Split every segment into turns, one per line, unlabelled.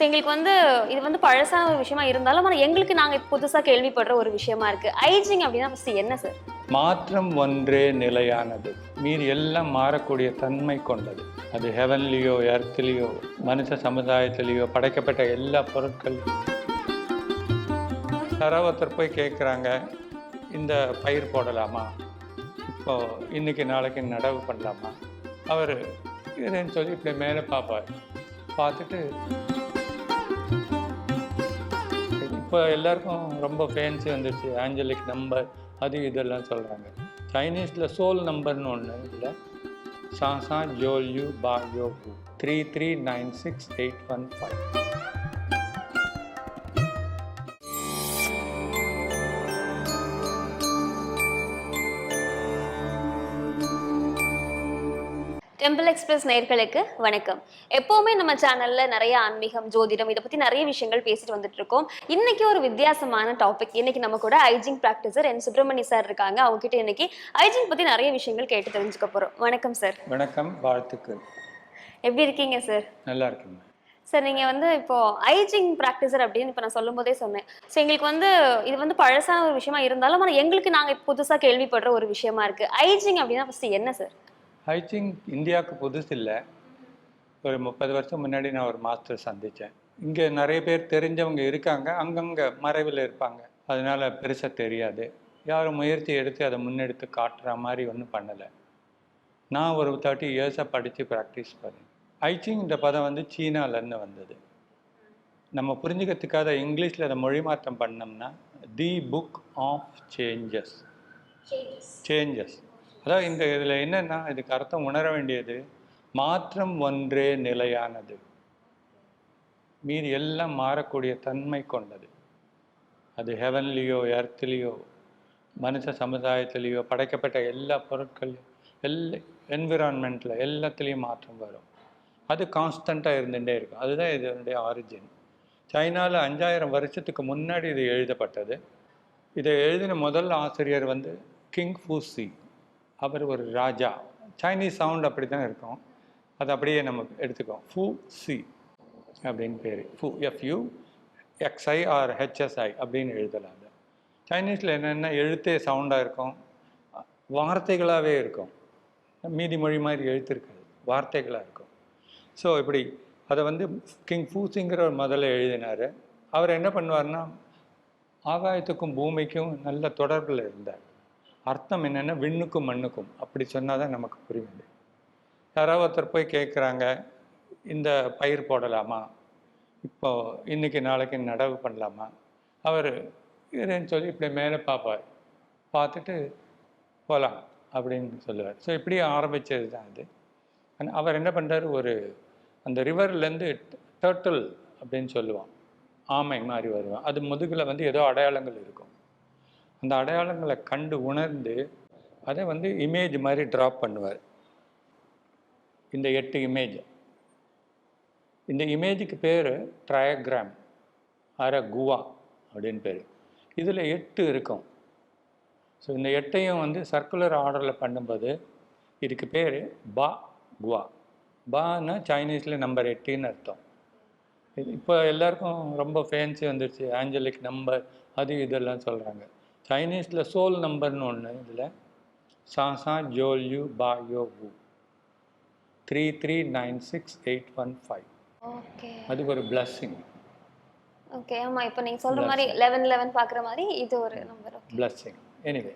So எங்களுக்கு வந்து இது வந்து பழசான ஒரு விஷயமா இருந்தாலும் ஆனால் எங்களுக்கு நாங்கள் புதுசாக கேள்விப்படுற ஒரு விஷயமா இருக்கு. ஐஜிங் அப்படின்னா ஃபஸ்ட்டு என்ன சார்
மாற்றம் ஒன்றே நிலையானது. மீறி எல்லாம் மாறக்கூடிய தன்மை கொண்டது. அது ஹெவன்லேயோ எர்த்லேயோ மனுஷ சமுதாயத்திலேயோ படைக்கப்பட்ட எல்லா பொருட்களும் யாராவது ஒருத்தர் போய் கேட்குறாங்க இந்த பயிர் போடலாமா? இப்போ இன்னைக்கு நாளைக்கு நடவு பண்ணலாமா? அவர் இதுன்னு சொல்லி இப்படி மேலே பார்ப்பார் பார்த்துட்டு இப்போ எல்லாருக்கும் ரொம்ப ஃபேன்சி வந்துருச்சு ஆஞ்சலிக் நம்பர் அது இதெல்லாம் சொல்கிறாங்க சைனீஸில் சோல் நம்பர்னு ஒன்று இல்லை. சாசா ஜோல்யூ பா யோ three three nine six eight one five
temple express நேயர்களுக்கு வணக்கம். எப்பவுமே நம்ம சேனல்ல நிறைய ஆன்மீகம் ஜோதிடம் இதை பத்தி நிறைய விஷயங்கள் பேசிட்டு வந்துட்டு இருக்கோம். இன்னைக்கு ஒரு வித்தியாசமான டாபிக் இன்னைக்கு நம்ம கூட ஐஜிங் பிராக்டிசர் என் சுப்பிரமணி சார் இருக்காங்க. அவங்க கிட்ட இன்னைக்கு ஐஜிங் பத்தி நிறைய விஷயங்கள் கேட்டு தெரிஞ்சுக்க போறோம். வணக்கம் சார்
வணக்கம். வாழ்த்துக்கள்.
எப்படி இருக்கீங்க சார்
நல்லா இருக்குங்க
சார் நீங்க வந்து இப்போ ஐஜிங் பிராக்டிசர் அப்படின்னு இப்போ நான் சொல்லும் போதே சொன்னேன். ஸோ எங்களுக்கு வந்து இது வந்து பழசான ஒரு விஷயமா இருந்தாலும் ஆனால் எங்களுக்கு நாங்க இப்போ புதுசா கேள்விப்படுற ஒரு விஷயமா இருக்கு. ஐஜிங் அப்படின்னா ஃபர்ஸ்ட் என்ன சார்
ஐச்சிங் இந்தியாவுக்கு புதுசு இல்லை. ஒரு முப்பது வருஷம் முன்னாடி நான் ஒரு மாஸ்டர் சந்தித்தேன். இங்கே நிறைய பேர் தெரிஞ்சவங்க இருக்காங்க. அங்கங்கே மறைவில் இருப்பாங்க. அதனால பெருசாக தெரியாது. யாரும் முயற்சி எடுத்து அதை முன்னெடுத்து காட்டுற மாதிரி ஒன்றும் பண்ணலை. நான் ஒரு தேர்ட்டி இயர்ஸாக படித்து ப்ராக்டிஸ் பண்ணேன். ஐச்சிங் இந்த பதம் வந்து சீனாலேருந்து வந்தது. நம்ம புரிஞ்சுக்கிறதுக்காக இங்கிலீஷில் அதை மொழி மாற்றம் பண்ணோம்னா the book of changes changes அதாவது இந்த இதில் என்னென்னா இதுக்கு அர்த்தம் உணர வேண்டியது மாற்றம் ஒன்றே நிலையானது. மீதி எல்லாம் மாறக்கூடிய தன்மை கொண்டது. அது ஹெவன்லேயோ எர்த்லேயோ மனுஷ சமுதாயத்திலேயோ படைக்கப்பட்ட எல்லா பொருட்களையும் எல்லா என்விரான்மெண்ட்டில் எல்லாத்துலேயும் மாற்றம் வரும். அது கான்ஸ்டண்ட்டாக இருந்துகிட்டே இருக்கும். அதுதான் இதனுடைய ஆரிஜின் சைனாவில் அஞ்சாயிரம் வருஷத்துக்கு முன்னாடி இது எழுதப்பட்டது. இதை எழுதின முதல் ஆசிரியர் வந்து கிங் ஃபூசி அவர் ஒரு ராஜா. சைனீஸ் சவுண்ட் அப்படி தான் இருக்கும். அது அப்படியே நம்ம எடுத்துக்கோம் ஃபு சி அப்படின்னு பேர். Fu FU XI or HSI அப்படின்னு எழுதலாம் அது. சைனீஸில் என்னென்ன எழுத்தே சவுண்டாக இருக்கும்? வார்த்தைகளாகவே இருக்கும். மீதி மொழி மாதிரி எழுத்து இருக்காது. வார்த்தைகளாக இருக்கும். ஸோ இப்படி அதை வந்து கிங் ஃபூசிங்கிறவர் முதல்ல எழுதினார். அவர் என்ன பண்ணுவார்னா ஆகாயத்துக்கும் பூமிக்கும் நல்ல தொடர்பில் இருந்தார். அர்த்தம் என்னென்னா விண்ணுக்கும் மண்ணுக்கும். அப்படி சொன்னால் தான் நமக்கு புரியுது யாராவது ஒருத்தர் போய் கேட்குறாங்க இந்த பயிர் போடலாமா? இப்போ இன்றைக்கி நாளைக்கு நடவு பண்ணலாமா? அவர் இதுன்னு சொல்லி இப்படி மேலே பார்ப்பார். பார்த்துட்டு போகலாம் அப்படின்னு சொல்லுவார். ஸோ இப்படி ஆரம்பித்தது தான் அது அவர் என்ன பண்ணுறாரு ஒரு அந்த ரிவர்லேருந்து டர்ட்டில் அப்படின்னு சொல்லுவான் ஆமை மாதிரி வருவான். அது முதுகில் வந்து ஏதோ அடையாளங்கள் இருக்கும். அந்த அடையாளங்களை கண்டு உணர்ந்து அதை வந்து இமேஜ் மாதிரி ட்ராப் பண்ணுவார். இந்த எட்டு இமேஜ் இந்த இமேஜுக்கு பேர் ட்ரயக்ராம் அர குவா அப்படின்னு பேர். இதில் எட்டு இருக்கும். ஸோ இந்த எட்டையும் வந்து சர்க்குலர் ஆர்டரில் பண்ணும்போது இதுக்கு பேர் பா குவா. பான்னா சைனீஸில் நம்பர் எட்டுன்னு அர்த்தம். இது இப்போ எல்லாருக்கும் ரொம்ப ஃபேன்சி வந்துருச்சு. ஆஞ்சலிக் நம்பர் அது இதெல்லாம் சொல்கிறாங்க சைனீஸில் சோல் நம்பர்னு ஒன்று இதில். சாசா ஜோல் யூ பா யோ வு. Three three nine six eight one five.
Okay.
அது ஒரு பிளஸ்ஸிங்
ஓகே ஆமா இப்போ நீங்க சொல்ற மாதிரி லெவன் லெவன் பாக்குற மாதிரி இது ஒரு number
blessing anyway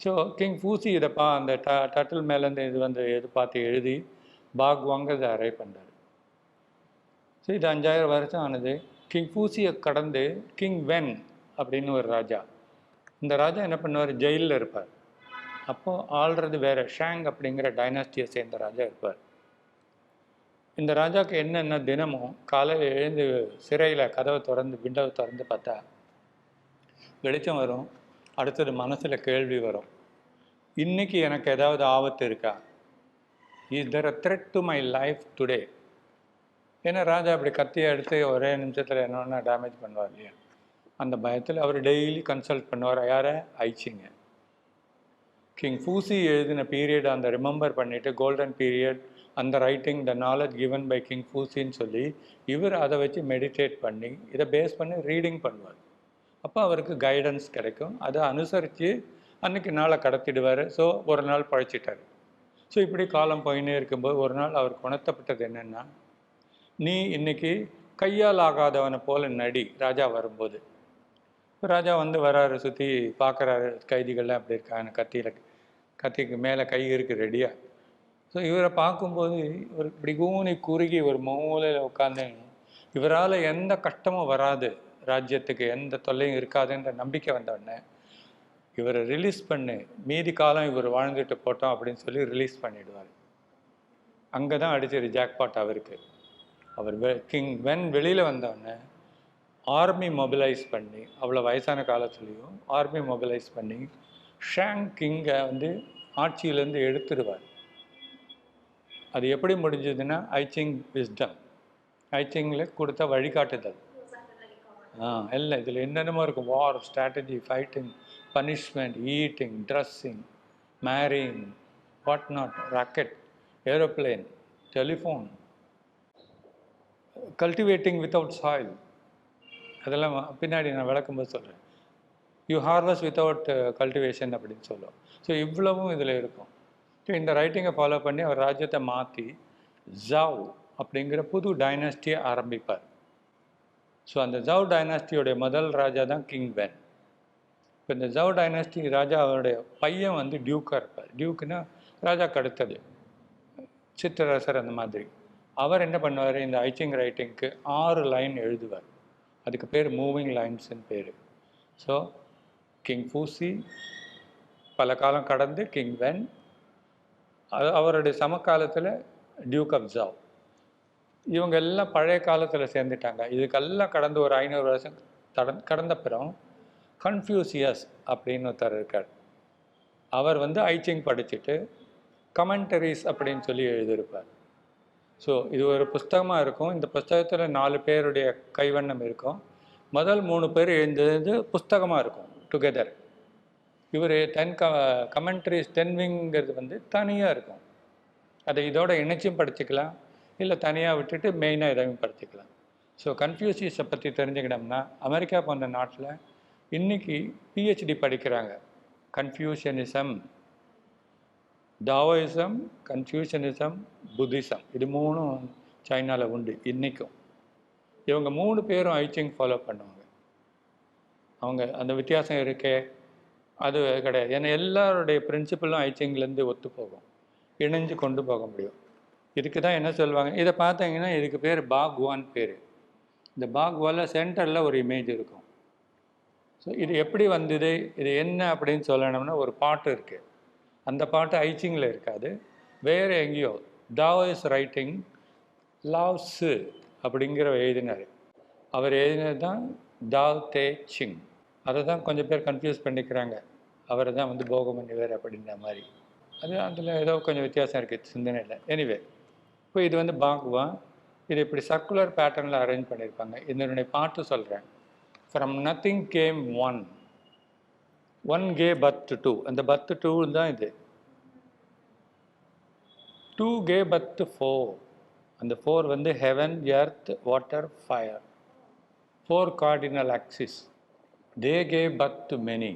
so king Fuxi இதை பா அந்த ட டட்டில் மேலேருந்து இது வந்து எது பார்த்து எழுதி பாக்வாங்கிறத அரை பண்ணுறாரு ஸோ இது அஞ்சாயிரம் வருஷம் ஆனது. கிங் ஃபூசியை கடந்து கிங் வென் அப்படின்னு ஒரு ராஜா. இந்த ராஜா என்ன பண்ணுவார்? ஜெயிலில் இருப்பார். அப்போது ஆள்றது வேறு. ஷாங் அப்படிங்கிற டைனாஸ்டியை சேர்ந்த ராஜா இருப்பார். இந்த ராஜாவுக்கு என்னென்ன தினமும் காலையில் எழுந்து சிறையில் கதவை திறந்து விண்டோவை திறந்து பார்த்தா வெளிச்சம் வரும். அடுத்தது மனசில் கேள்வி வரும். இன்னைக்கு எனக்கு ஏதாவது ஆபத்து இருக்கா? Is there a threat to my life today ஏன்னா ராஜா அப்படி கத்தியை எடுத்து ஒரே நிமிஷத்தில் என்னென்ன டேமேஜ் பண்ணுவார் இல்லையா? அந்த பயத்தில் அவர் டெய்லி கன்சல்ட் பண்ணுவார். யாரை ஐச்சிங்க. கிங் ஃபூசி எழுதின பீரியட் அந்த ரிமெம்பர் பண்ணிவிட்டு கோல்டன் பீரியட் அந்த writing the knowledge given by king ஃபூசின்னு சொல்லி இவர் அதை வச்சு மெடிடேட் பண்ணி இதை பேஸ் பண்ணி ரீடிங் பண்ணுவார். அப்போ அவருக்கு கைடன்ஸ் கிடைக்கும். அதை அனுசரித்து அன்னைக்கு நாளை கடத்திடுவார். ஸோ ஒரு நாள் பழைச்சிட்டார். ஸோ இப்படி காலம் போயினே இருக்கும்போது ஒரு நாள் அவர் உணர்த்தப்பட்டது என்னென்னா நீ இன்னைக்கு கையால் ஆகாதவனை போல நடி ராஜா வரும்போது. ராஜா வந்து வராரு சுற்றி பார்க்குறாரு கைதிகள்லாம் அப்படி இருக்காங்க கத்தியில் கத்திக்கு மேலே கை இருக்குது ரெடியாக ஸோ இவரை பார்க்கும்போது ஒரு இப்படி கூனி குறுகி ஒரு மூலையில் உட்காந்து இவரால் எந்த கஷ்டமும் வராது ராஜ்யத்துக்கு எந்த தொல்லையும் இருக்காதுன்ற நம்பிக்கை வந்தோடனே இவரை ரிலீஸ் பண்ணு மீதி காலம் இவர் வாழ்ந்துட்டு போட்டோம் அப்படின்னு சொல்லி ரிலீஸ் பண்ணிடுவார். அங்கே தான் அடிச்சது ஜாக்பாட் அவருக்கு அவர் வெ கிங் வென் வெளியில் வந்தோடனே ஆர்மி மொபிலைஸ் பண்ணி அவ்வளோ வயசான காலத்துலேயும் ஆர்மி மொபிலைஸ் பண்ணி ஷாங் கிங்கை வந்து ஆட்சியிலேருந்து எடுத்துடுவார். அது எப்படி முடிஞ்சதுன்னா ஐச்சிங் விஸ்டம் ஐச்சிங்கில் கொடுத்த வழிகாட்டுதல். ஆ எல்லாம் இதில் என்னென்னமோ இருக்கும் war strategy fighting punishment eating dressing marrying what not rocket aeroplane telephone cultivating without soil அதெல்லாம் பின்னாடி நான் விளக்கும்போது சொல்கிறேன் யூ ஹார்வஸ்ட் வித்தவுட் கல்டிவேஷன் அப்படின்னு சொல்லுவோம் ஸோ இவ்வளவும் இதில் இருக்கும். ஸோ இந்த ரைட்டிங்கை ஃபாலோ பண்ணி அவர் ராஜ்யத்தை மாற்றி ஜவ் அப்படிங்கிற புது டைனாஸ்டியை ஆரம்பிப்பார். ஸோ அந்த ஜவ் டைனாஸ்டியோடைய முதல் ராஜா தான் கிங் வென் இப்போ இந்த ஜவ் டைனாஸ்டி ராஜா அவருடைய பையன் வந்து டியூக்காக இருப்பார். டியூக்குன்னா ராஜாக்கு அடுத்தது சிற்றரசர் அந்த மாதிரி. அவர் என்ன பண்ணுவார்? இந்த ஐச்சிங் ரைட்டிங்க்கு ஆறு லைன் எழுதுவார். அதுக்கு பேர் மூவிங் லைன்ஸ்னு பேர். ஸோ கிங் ஃபூசி பல காலம் கடந்து கிங் வென் அது அவருடைய சமகாலத்தில் டியூக் ஆஃப் ஜாவ் இவங்க எல்லாம் பழைய காலத்தில் சேர்ந்துட்டாங்க. இதுக்கெல்லாம் கடந்து ஒரு ஐநூறு வருஷம் தட கடந்த பிறம் கன்ஃபியூசியஸ் அப்படின்னு ஒருத்தர் இருக்கார். அவர் வந்து ஐச்சிங் படிச்சுட்டு கமெண்டரிஸ் அப்படின்னு சொல்லி எழுதியிருப்பார். ஸோ இது ஒரு புஸ்தகமாக இருக்கும். இந்த புஸ்தகத்தில் நாலு பேருடைய கைவண்ணம் இருக்கும். முதல் மூணு பேர் எழுந்தது புஸ்தகமாக இருக்கும் டுகெதர் இவர் தென் க கமெண்ட்ரிஸ் தென்விங்கிறது வந்து தனியாக இருக்கும். அதை இதோட இணைச்சும் படிச்சுக்கலாம். இல்லை தனியாக விட்டுட்டு மெயினாக இதையும் படிச்சுக்கலாம். ஸோ கன்ஃபியூசியஸை பற்றி தெரிஞ்சுக்கிட்டோம்னா அமெரிக்கா போன்ற நாட்டில் இன்னைக்கு பிஹெச்டி படிக்கிறாங்க. கன்ஃபியூஷனிசம் டாவோயிசம் கன்ஃபியூஷனிசம் புத்திசம் இது மூணும் சைனாவில் உண்டு இன்றைக்கும் இவங்க மூணு பேரும் ஐச்சிங் ஃபாலோ பண்ணுவாங்க. அவங்க அந்த வித்தியாசம் இருக்கே அது கிடையாது. ஏன்னா எல்லாருடைய பிரின்சிபலும் ஐச்சிங்லேருந்து ஒத்து போகும். இணைஞ்சு கொண்டு போக முடியும். இதுக்கு தான் என்ன சொல்லுவாங்க? இதை பார்த்தீங்கன்னா இதுக்கு பேர் பாக்வான் பேர். இந்த பாக்வால சென்டரில் ஒரு இமேஜ் இருக்கும். ஸோ இது எப்படி வந்தது? இது என்ன அப்படின்னு சொல்லணும்னா ஒரு பாட்டு இருக்குது அந்த பாட்டு ஐச்சிங்கில் இருக்காது. வேறு எங்கேயோ டாவ் இஸ் ரைட்டிங் லாவ்ஸு அப்படிங்கிற எழுதினார். அவர் எழுதினது தான் டாவ் தே சிங் அதை தான் கொஞ்சம் பேர் கன்ஃபியூஸ் பண்ணிக்கிறாங்க. அவரை தான் வந்து போகமன்னிவர் அப்படின்ற மாதிரி. அது அதில் ஏதோ கொஞ்சம் வித்தியாசம் இருக்குது சிந்தனையில். எனிவே இப்போ இது வந்து பாங்குவான் இது இப்படி சர்க்குலர் பேட்டர்னில் அரேஞ்ச் பண்ணியிருப்பாங்க இதனுடைய பாட்டு சொல்கிறேன் from nothing came one one gave birth two அந்த பத்து டூ தான் இது? டூ கே பத்து ஃபோர் அந்த ஃபோர் வந்து heaven earth water fire four cardinal axis they gave birth many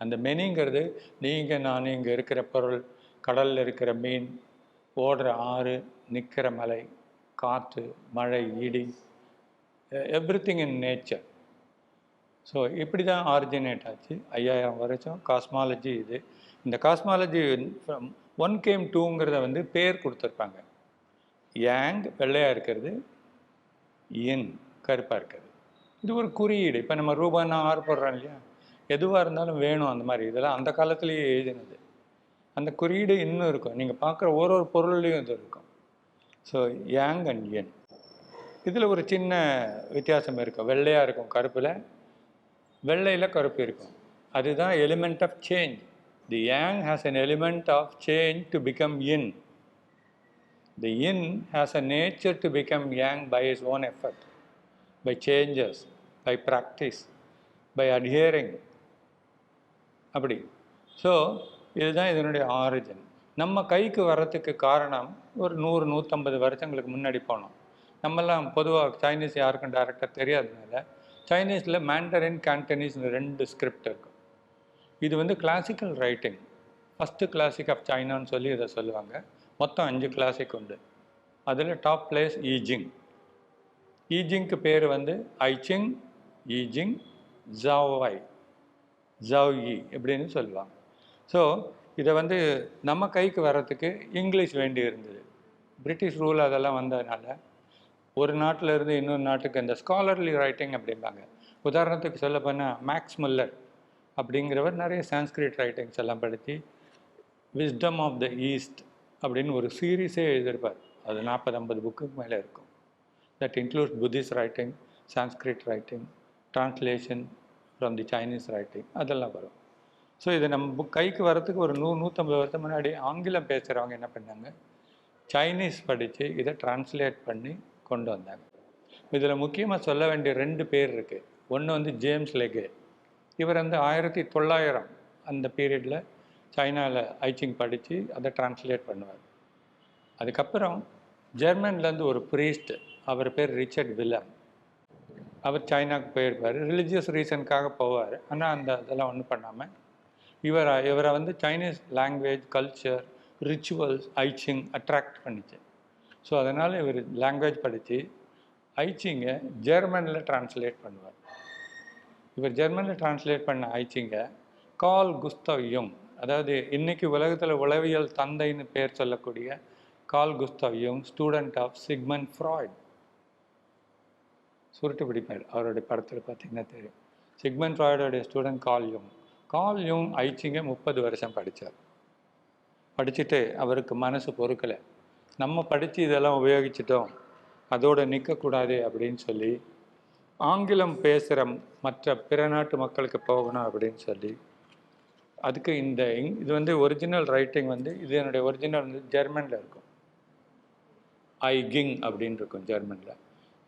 அந்த மெனிங்கிறது நீங்கள் நான் இங்கே இருக்கிற பொருள் கடலில் இருக்கிற மீன் ஓடுற ஆறு நிற்கிற மலை காற்று மழை இடி everything in nature so இப்படி தான் ஆரிஜினேட் ஆச்சு. ஐயாயிரம் வருஷம். காஸ்மாலஜி இது. இந்த காஸ்மாலஜி ஒன் கேம் டூங்கிறத வந்து பேர் கொடுத்துருப்பாங்க. யாங் வெள்ளையாக இருக்கிறது. இன் கருப்பாக இருக்கிறது. இது ஒரு குறியீடு. இப்போ நம்ம ரூபாய்னா ஆறு போடுறோம் இல்லையா? எதுவாக இருந்தாலும் வேணும் அந்த மாதிரி. இதெல்லாம் அந்த காலத்துலேயே எழுதினது. அந்த குறியீடு இன்னும் இருக்கும். நீங்கள் பார்க்குற ஒரு ஒரு பொருள்லேயும் இது இருக்கும். ஸோ யாங் அண்ட் என் இதில் ஒரு சின்ன வித்தியாசம் இருக்கும் வெள்ளையாக இருக்கும் கருப்பில். வெள்ளையில் கருப்பு இருக்கும். அதுதான் element of change the yang has an element of change to become yin the yin has a nature to become yang by his own effort by changes by practice by adhering அப்படி. So இதுதான் இதனுடைய origin நம்ம கைக்கு வர்றதுக்கு காரணம் ஒரு நூறு நூற்றம்பது வருஷங்களுக்கு முன்னாடி போனோம். நம்மெல்லாம் பொதுவாக சைனீஸ் யாருக்கும் டேரெக்டாக தெரியாததுனால சைனீஸில் மேண்டரின் கேண்டனீஸ்னு ரெண்டு ஸ்கிரிப்ட் இருக்கும் இது வந்து classical writing first classic of சைனான்னு சொல்லி இதை சொல்லுவாங்க. மொத்தம் அஞ்சு கிளாசிக் உண்டு. அதில் டாப் பிளேஸ் ஈஜிங் ஈஜிங்க்கு பேர் வந்து ஐச்சிங் ஈஜிங் ஜாவை ஜாவ்யி இப்படின்னு சொல்லுவாங்க. ஸோ இதை வந்து நம்ம கைக்கு வர்றதுக்கு இங்கிலீஷ் வேண்டி இருந்தது பிரிட்டிஷ் ரூல் அதெல்லாம் வந்ததுனால ஒரு நாட்டில் இருந்து இன்னொரு நாட்டுக்கு இந்த ஸ்காலர்லி ரைட்டிங் அப்படிம்பாங்க. உதாரணத்துக்கு சொல்ல போனால் மேக்ஸ் முல்லர் அப்படிங்கிறவர் நிறைய சான்ஸ்கிரிட் ரைட்டிங்ஸ் எல்லாம் படுத்தி விஸ்டம் ஆஃப் த ஈஸ்ட் அப்படின்னு ஒரு சீரீஸே எழுதியிருப்பார். அது நாற்பது ஐம்பது புக்குக்கு மேலே இருக்கும். That include Buddhist writing Sanskrit writing translation from the Chinese writing அதெல்லாம் வரும். ஸோ இது நம்ம கைக்கு வரத்துக்கு ஒரு நூறு நூற்றம்பது வருஷம் முன்னாடி ஆங்கிலம் பேசுகிறவங்க என்ன பண்ணாங்க? சைனீஸ் படித்து இதை டிரான்ஸ்லேட் பண்ணி கொண்டு வந்தாங்க. இதில் முக்கியமாக சொல்ல வேண்டிய ரெண்டு பேர் இருக்குது ஒன்று வந்து ஜேம்ஸ் லெகே. இவர் வந்து ஆயிரத்தி தொள்ளாயிரம் அந்த பீரியடில் சைனாவில் ஐச்சிங் படித்து அதை டிரான்ஸ்லேட் பண்ணுவார். அதுக்கப்புறம் ஜெர்மன்லேருந்து ஒரு ப்ரீஸ்ட் அவர் பேர் ரிச்சர்ட் வில்லம். அவர் சைனாக்கு போயிருப்பார். ரிலிஜியஸ் ரீசனுக்காக போவார். ஆனால் அந்த இதெல்லாம் ஒன்றும் பண்ணாமல் இவரை இவரை வந்து Chinese language culture rituals I Ching attract பண்ணிச்சு. ஸோ அதனால் இவர் லாங்குவேஜ் படித்து ஐச்சிங்கை ஜெர்மனில் டிரான்ஸ்லேட் பண்ணுவார். இவர் ஜெர்மனில் டிரான்ஸ்லேட் பண்ண ஐச்சிங்கை கால் குஸ்தவ் யுங் அதாவது இன்னைக்கு உலகத்தில் உளவியல் தந்தைன்னு பேர் சொல்லக்கூடிய கால் குஸ்தவ் யுங் ஸ்டூடெண்ட் ஆஃப் சிக்மன் ஃப்ராய்ட் சுருட்டு பிடிப்பார் அவருடைய படத்தில் பார்த்தீங்கன்னா தெரியும். சிக்மன் ஃப்ராய்டோடைய ஸ்டூடெண்ட் கால் யுங் கால் யுங் ஐச்சிங்க முப்பது வருஷம் படித்தார் படிச்சுட்டு அவருக்கு மனசு பொறுக்கலை. நம்ம படித்து இதெல்லாம் உபயோகிச்சிட்டோம். அதோடு நிற்கக்கூடாது அப்படின்னு சொல்லி ஆங்கிலம் பேசுகிற மற்ற பிற நாட்டு மக்களுக்கு போகணும் அப்படின்னு சொல்லி அதுக்கு இந்த இங்- இது வந்து ஒரிஜினல் ரைட்டிங் வந்து இது என்னுடைய ஒரிஜினல் வந்து ஜெர்மனில் இருக்கும். ஐ கிங் அப்படின்னு இருக்கும் ஜெர்மனில்.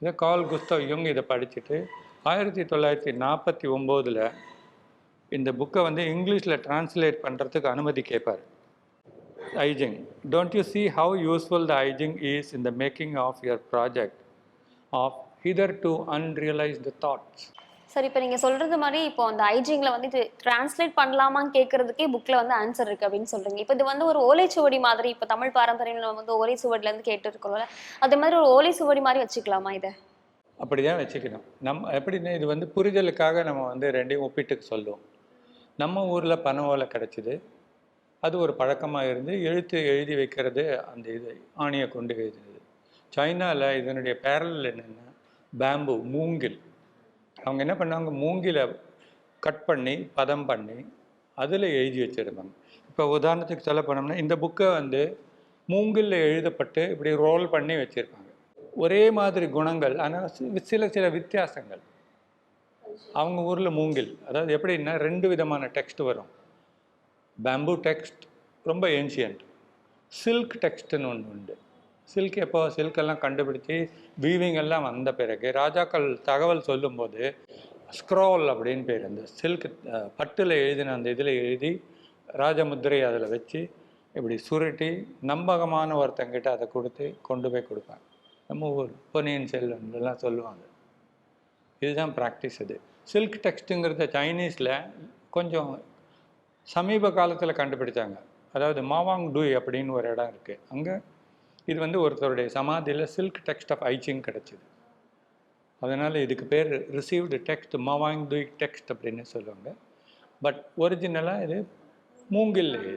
இதை கால் குஸ்தவ் யுங் இதை படிச்சுட்டு ஆயிரத்தி தொள்ளாயிரத்தி நாற்பத்தி ஒம்போதில் இந்த புக்கை வந்து இங்கிலீஷில் டிரான்ஸ்லேட் பண்ணுறதுக்கு அனுமதி கேட்பார். I Ching don't you see how useful the I Ching is in the making of your project of hitherto unrealized thoughts?
சரி இப்போ நீங்க சொல்றது மாதிரி இப்போ அந்த ஐஜிங்ல வந்து இது டிரான்ஸ்லேட் பண்ணலாமான்னு கேட்கறதுக்கே புக்ல வந்து ஆன்சர் இருக்கு அப்படின்னு சொல்றீங்க. இப்போ இது வந்து ஒரு ஓலைச்சுவடி மாதிரி இப்போ தமிழ் பாரம்பரியம் நம்ம வந்து ஓலை சுவடில இருந்து கேட்டு இருக்கோம்ல அது மாதிரி ஒரு ஓலை சுவடி மாதிரி வச்சுக்கலாமா இதை?
அப்படி தான் வச்சுக்கணும். நம்ம எப்படின்னா இது வந்து புரிதலுக்காக நம்ம வந்து ரெண்டையும் ஒப்பிட்டு சொல்லுவோம். நம்ம ஊரில் பனை ஓலை கிடச்சிது. அது ஒரு பழக்கமாக இருந்து எழுத்து எழுதி வைக்கிறது அந்த இது ஆணியை கொண்டு எழுதுனது சைனாவில் இதனுடைய பேரல் என்னென்னா பேம்பு மூங்கில். அவங்க என்ன பண்ணாங்க? மூங்கில கட் பண்ணி பதம் பண்ணி அதில் எழுதி வச்சிருந்தாங்க. இப்போ உதாரணத்துக்கு சொல்ல போனோம்னா இந்த புக்கை வந்து மூங்கிலில் எழுதப்பட்டு இப்படி ரோல் பண்ணி வச்சுருப்பாங்க. ஒரே மாதிரி குணங்கள் ஆனால் சில சில வித்தியாசங்கள். அவங்க ஊரில் மூங்கில். அதாவது எப்படின்னா ரெண்டு விதமான டெக்ஸ்ட் வரும். பேம்பு டெக்ஸ்ட் ரொம்ப ஏன்ஷியன்ட் சில்க் டெக்ஸ்ட்னு ஒன்று உண்டு. சில்க் எப்போ சில்கெல்லாம் எல்லாம் கண்டுபிடிச்சி வீவிங் எல்லாம் வந்த பிறகு ராஜாக்கள் தகவல் சொல்லும்போது ஸ்க்ரோல் அப்படின்னு பேர் அந்த சில்க் பட்டில் எழுதின அந்த இதில் எழுதி ராஜமுத்திரை அதில் வச்சு இப்படி சுருட்டி நம்பகமான ஒருத்தங்கிட்ட அதை கொடுத்து கொண்டு போய் கொடுப்பாங்க. நம்ம ஊர் பொன்னியின் செல்வன் எல்லாம் சொல்லுவாங்க. இதுதான் ப்ராக்டிஸ் இது சில்க் டெக்ஸ்ட்டுங்கிறத சைனீஸில் கொஞ்சம் சமீப காலத்தில் கண்டுபிடிச்சாங்க. அதாவது மாவாங் டூய் அப்படின்னு ஒரு இடம் இருக்குது அங்கே இது வந்து ஒருத்தருடைய சமாதியில் சில்க் டெக்ஸ்ட் ஆஃப் ஐச்சிங் கிடச்சிது. அதனால் இதுக்கு பேர் received text Mawangdui text அப்படின்னு சொல்லுவாங்க. பட் ஒரிஜினலாக இது மூங்கில் இது.